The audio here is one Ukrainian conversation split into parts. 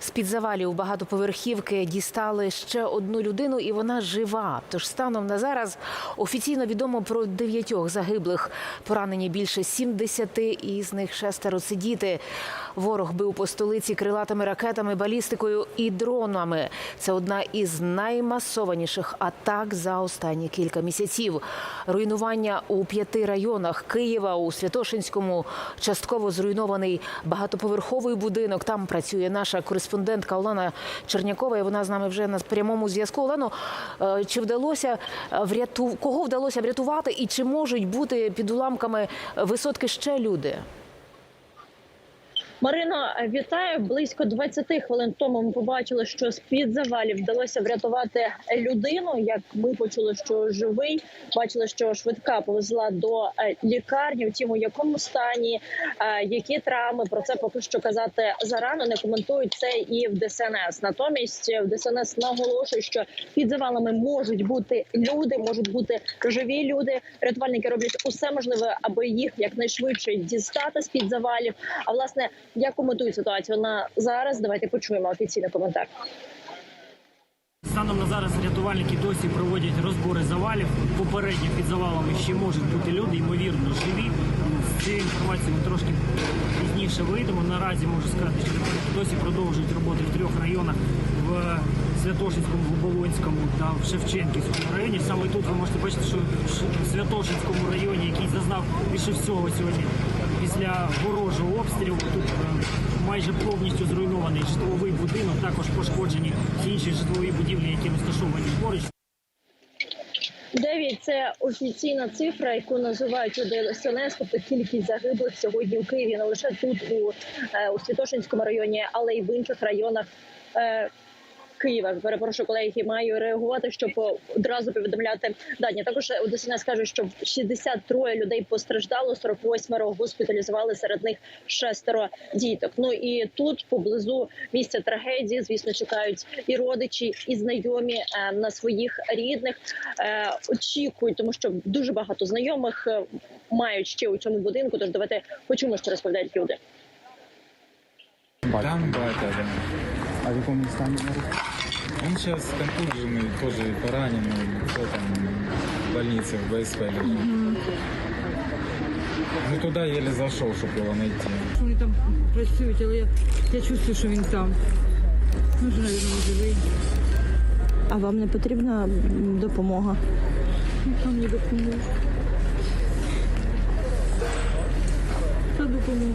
З-під завалів багатоповерхівки дістали ще одну людину, і вона жива. Тож станом на зараз офіційно відомо про дев'ятьох загиблих. Поранені більше 70, і з них шестеро це діти. Ворог бив по столиці крилатими ракетами, балістикою і дронами. Це одна із наймасованіших атак за останні кілька місяців. Руйнування у п'яти районах Києва у Святошинському частково зруйнований багатоповерховий будинок. Там працює наша кореспондентка Олена Чернякова. і Вона з нами вже на прямому зв'язку. Олено, е, чи вдалося врятувати вряту... кого вдалося врятувати, і чи можуть бути під уламками висотки ще люди? Марино, вітаю. Близько 20 хвилин тому ми побачили, що з під завалів вдалося врятувати людину. Як ми почули, що живий, бачили, що швидка повезла до е, лікарні. Втім, у якому стані, е, які травми про це поки що казати зарано. Не коментують це і в ДСНС. Натомість в ДСНС наголошують, що під завалами можуть бути люди, можуть бути живі люди. Рятувальники роблять усе можливе, аби їх якнайшвидше дістати з під завалів. А власне, як коментують ситуацію на зараз? Давайте почуємо офіційний коментар. Станом на зараз рятувальники досі проводять розбори завалів. Попередньо під завалами ще можуть бути люди, ймовірно, живі. З цією інформацією ми трошки пізніше вийдемо. Наразі можу сказати, що досі продовжують роботи в трьох районах в Святошинському, в Оболонському та в Шевченківському районі. Саме тут ви можете бачити, що в Святошинському районі, який зазнав більше всього сьогодні ворожого обстрілу, тут е, майже повністю зруйнований житловий будинок, також пошкоджені всі інші житлові будівлі, які розташовані поруч. Дев'ять це офіційна цифра, яку називають ДСНС, тобто кількість загиблих сьогодні у Києві не лише тут, у, е, у Святошинському районі, але й в інших районах. Києва перепрошую колеги, маю реагувати, щоб одразу повідомляти дані. Також у ДСНС кажуть, що 63 людей постраждало, 48 госпіталізували серед них шестеро діток. Ну і тут поблизу місця трагедії, звісно, чекають і родичі, і знайомі е, на своїх рідних. Е, Очікують, тому що дуже багато знайомих е, мають ще у цьому будинку. Тож давайте почуємо, що розповідають люди. Там да. А в якому стані зараз? Он сейчас контуженный, тоже пораненный, все там в больнице, в БСП лежит. Ну туда еле зашел, чтобы его найти. Вони там працюють, але я, я чувствую, що він там. Ну, вже, мабуть, не живий. А вам не потрібна м, допомога? Ніхто мені допоможе. Та допомога.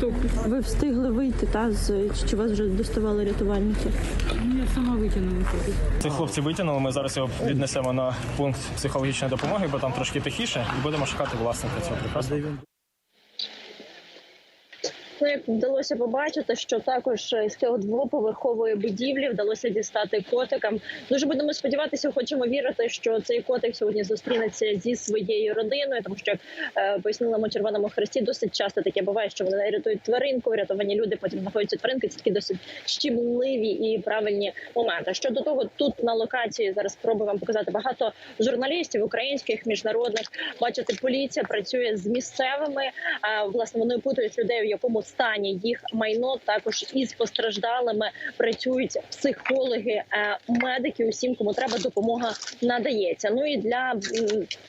Цей. Ви встигли вийти, та з чи вас вже доставали рятувальники? Ну, Я сама витягнула. Цих хлопців витягнули. Ми зараз його віднесемо на пункт психологічної допомоги, бо там трошки тихіше, і будемо шукати власника цього прекрасного. Ну, як вдалося побачити, що також з цього двоповерхової будівлі вдалося дістати котикам. Дуже будемо сподіватися, хочемо вірити, що цей котик сьогодні зустрінеться зі своєю родиною, тому що е, пояснила ми Червоному Хресті, досить часто таке буває, що вони рятують тваринку, врятовані люди потім знаходяться тваринки. Це такі досить щемливі і правильні моменти. Щодо того, тут на локації зараз спробую вам показати багато журналістів українських, міжнародних. Бачите, поліція працює з місцевими. А власне вони опитують людей, в якому стані їх майно. Також із постраждалими працюють психологи, е, медики. Усім, кому треба, допомога надається. Ну і для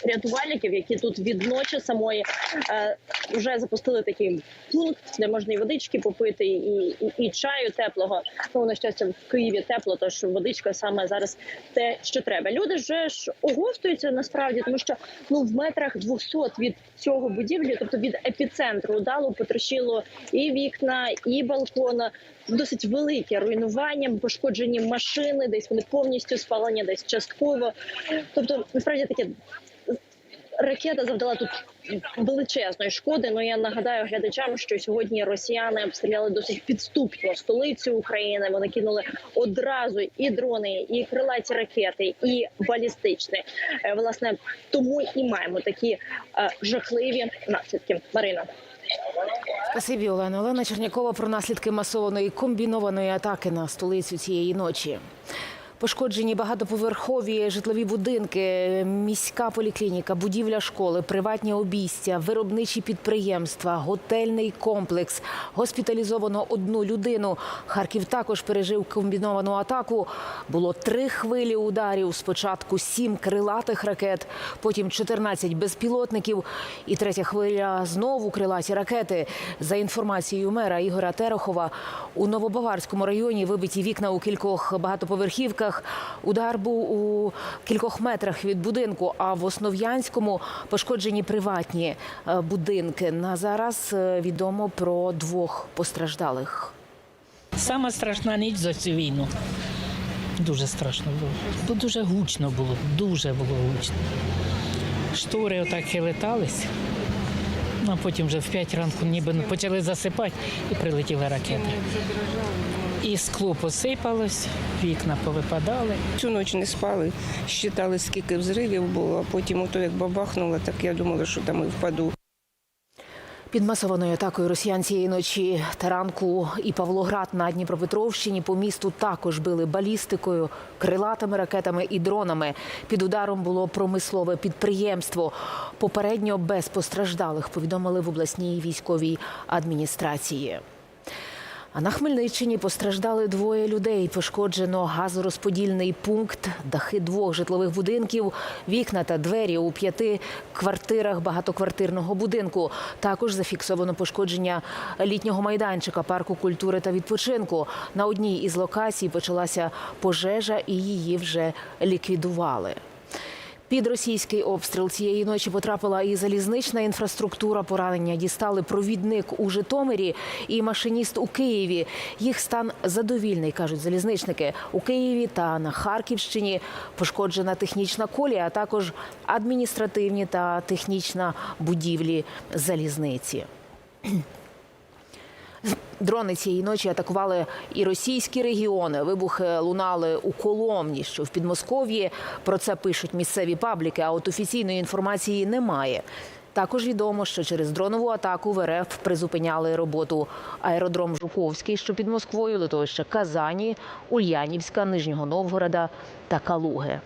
рятувальників, які тут від ночі самої е, вже запустили такий пункт, де можна і водички попити, і, і, і чаю теплого. Ну на щастя, в Києві тепло, тож водичка саме зараз те, що треба. Люди вже ж оговтуються насправді, тому що ну в метрах 200 від цього будівлі, тобто від епіцентру удару, потрощило і вікна, і балкона. Досить велике руйнування, пошкоджені машини, десь вони повністю спалені, десь частково. Тобто, насправді таке ракета завдала тут величезної шкоди. Ну я нагадаю глядачам, що сьогодні росіяни обстріляли досить підступно столицю України. Вони кинули одразу і дрони, і крилаті ракети, і балістичні. Е, Власне, тому і маємо такі е, жахливі наслідки. Марина. Спасибі, Олена. Олена Чернякова про наслідки масованої комбінованої атаки на столицю цієї ночі. Пошкоджені багатоповерхові житлові будинки, міська поліклініка, будівля школи, приватні обійстя, виробничі підприємства, готельний комплекс. Госпіталізовано одну людину. Харків також пережив комбіновану атаку. Було три хвилі ударів. Спочатку сім крилатих ракет, потім 14 безпілотників. І третя хвиля знову крилаті ракети. За інформацією мера Ігора Терехова, у Новобаварському районі вибиті вікна у кількох багатоповерхівках. Удар був у кількох метрах від будинку. А в Основ'янському пошкоджені приватні е, будинки. На зараз е, відомо про двох постраждалих. Сама страшна ніч за цю війну. Дуже страшно було. Бо дуже гучно було, дуже було гучно. Штори отак хилитались, ну, а потім вже в 5 ранку ніби почали засипати і прилетіли ракети. І скло посипалось, вікна повипадали. Цю ніч не спали, считали, скільки взривів було, а потім ото як бабахнуло, так я думала, що там і впаду. Під масованою атакою росіян цієї ночі та ранку і Павлоград на Дніпропетровщині по місту також били балістикою, крилатими ракетами і дронами. Під ударом було промислове підприємство. Попередньо без постраждалих повідомили в обласній військовій адміністрації. А на Хмельниччині постраждали двоє людей. Пошкоджено газорозподільний пункт, дахи двох житлових будинків, вікна та двері у п'яти квартирах багатоквартирного будинку. Також зафіксовано пошкодження літнього майданчика парку культури та відпочинку. На одній із локацій почалася пожежа, і її вже ліквідували. Під російський обстріл цієї ночі потрапила і залізнична інфраструктура. Поранення дістали провідник у Житомирі і машиніст у Києві. Їх стан задовільний, кажуть залізничники. У Києві та на Харківщині пошкоджена технічна колія, а також адміністративні та технічна будівлі залізниці. Дрони цієї ночі атакували і російські регіони. Вибухи лунали у Коломні, що в Підмосков'ї. Про це пишуть місцеві пабліки. А от офіційної інформації немає. Також відомо, що через дронову атаку в РФ призупиняли роботу аеродром Жуковський, що під Москвою, литовище Казані, Ульянівська, Нижнього Новгорода та Калуги.